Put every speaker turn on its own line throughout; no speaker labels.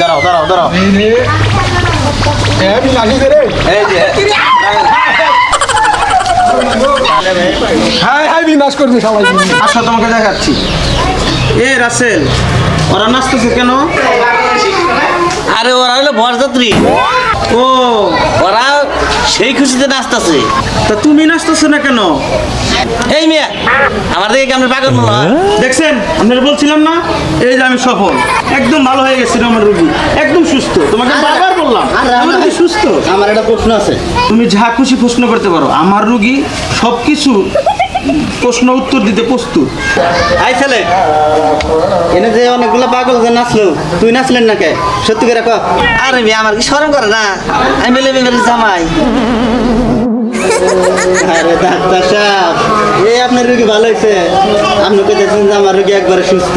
দাঁড়াও দাঁড়াও দাঁড়াও
হাই করবে সবাই
আসো তোমাকে দেখাচ্ছি। এ রাসেল ওরা নাচতেছে কেন?
আরে ওরা হলো বরযাত্রী।
ও
ওরা সেই খুশিতে নাচতেছে।
তা তুমি নাচতেছো না কেন?
এই মিয়া আমার দিকে কেমন পাগল মনে হয়?
দেখছেন আপনারা বলছিলাম না? এই যে আমি সফল। একদম ভালো হয়ে গেছিল আমার রুগী। একদম সুস্থ। তোমাকে বারবার বললাম আমি রুগী সুস্থ।
আমার একটা প্রশ্ন আছে।
তুমি যা খুশি প্রশ্ন করতে পারো। আমার রুগী সব কিছু প্রশ্ন উত্তর দিতে প্রস্তুত।
আই ছেলে। এনে যে অনেকগুলো পাগল যে নাচলো, তুই নাচলেন না কে? সত্যি করে কর আরে মেয়ে, আমার কি সরম করে না? আমি মেলে মেলে জামাই। আরে আপনার রুগী ভালো হয়েছে। আপনি কেছেন যে আমার রুগী একবারে সুস্থ।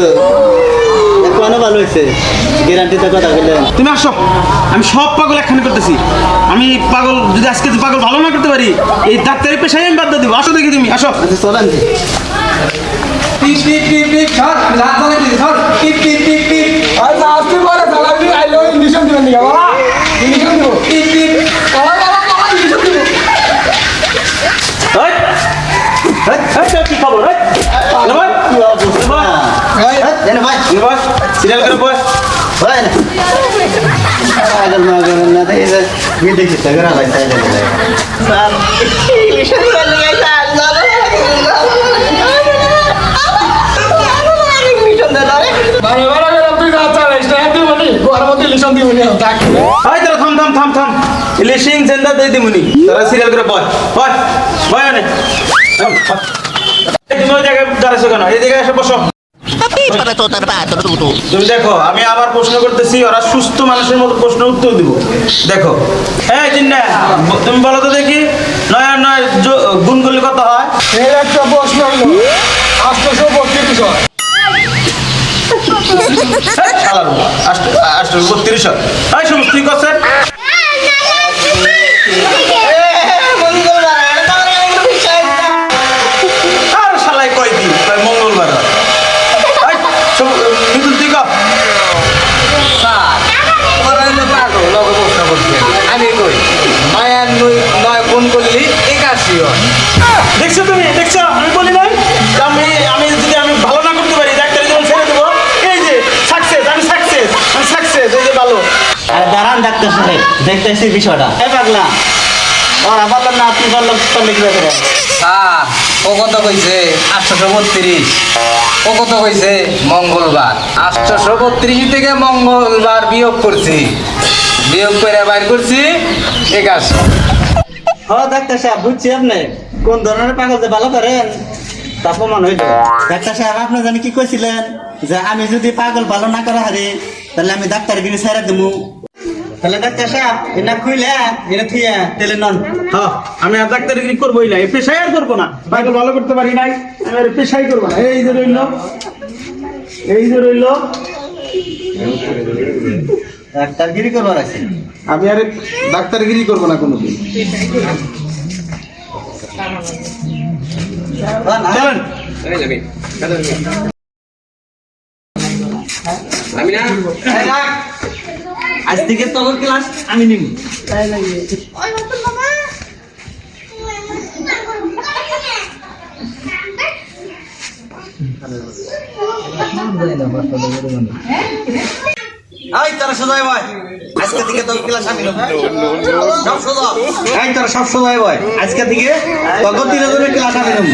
কোনো ভালো হয়েছে গ্যারান্টিতে কথা বললেন
তুমি আসো আমি সব পাগল একখানে করতেছি আমি পাগল যদি আজকে পাগল ভালো না করতে পারি এই ডাক্তারি পেশায় আমি বাদ দিব আসো দেখি তুমি আসো
আচ্ছা চলেন।
টিপ টিপ টিপ টিপ রাত ধরে দিন শট টিপ টিপ টিপ টিপ
আর আসতে পারে চালাবি আইলো ইন্ডিশন দিবেন দিকে
এনে বয়, সিরিয়াল করে বয়।
ভাই না। পাগল মাগল না দেখে যে ভিড় দেখি তো গড়া ভাই তাই লাগে। স্যার, ইলিশের বলে
তুই তুই
থাম থাম ইলিশিং সেন্টার দিয়ে দিমুনি। তোরা সিরিয়াল করে বয় বয় বয় অনেক তুমি ওই জায়গায় দাঁড়াইছো কেন? এই জায়গায় এসে বসো। তুমি দেখো আমি আবার প্রশ্ন করতেছি ওরা সুস্থ মানুষের মতো প্রশ্ন উত্তর দিব। দেখো। এই জিন্না তুমি বলো তো দেখি নয় আর নয় যো- কত হয়?
এর একটা প্রশ্ন হলো আটশোশো বত্রিশ হয়।
শালার আষ্ট- আষ্ট- বত্রিশ হয়। এই সমস্ত ঠিক আছে? ডাক্তার
সাহেব বিষয়টা। পাগলা ওরা বললাম না আপনি বললাম করলে কি ব্যাপারে
স্যার ও কত কইছে? আটশোশো বত্রিশ। ও কত কইছে? মঙ্গলবার। আটশোশো বত্রিশ থেকে মঙ্গলবার বিয়োগ করছি। বিয়োগ করে বাইর করছি একাশি।
হ ডাক্তার সাহেব বুঝছি আপনি। কোন ধরনের পাগল যে ভালো করেন তা প্রমাণ হইল। ডাক্তার সাহেব আপনি জানি কি কইছিলেন? যে আমি যদি পাগল ভালো না করা হারি তাহলে আমি ডাক্তার গিরি ছাইরা দেবো তাহলে ডাক্তার সাহেব এটা খুইলে এটা থুইয়া তেলে নন।
হ্যাঁ আমি আর ডাক্তারি করবোই না এই পেশাই আর করব না। পাগল ভালো করতে পারি নাই আমি আর পেশাই করব না। এই যে রইল এই যে রইল।
ডাক্তার গিরি করবার আছে।
আমি আর ডাক্তারগিরি করব না কোনোদিন। চলেন।
আজ থেকে তোর ক্লাস আমি নিব। তাই নাকি আজকে থেকে ক্লাস আমি সব সব সদাই ভাই আজকে থেকে তিনজনের ক্লাস আমি নেব।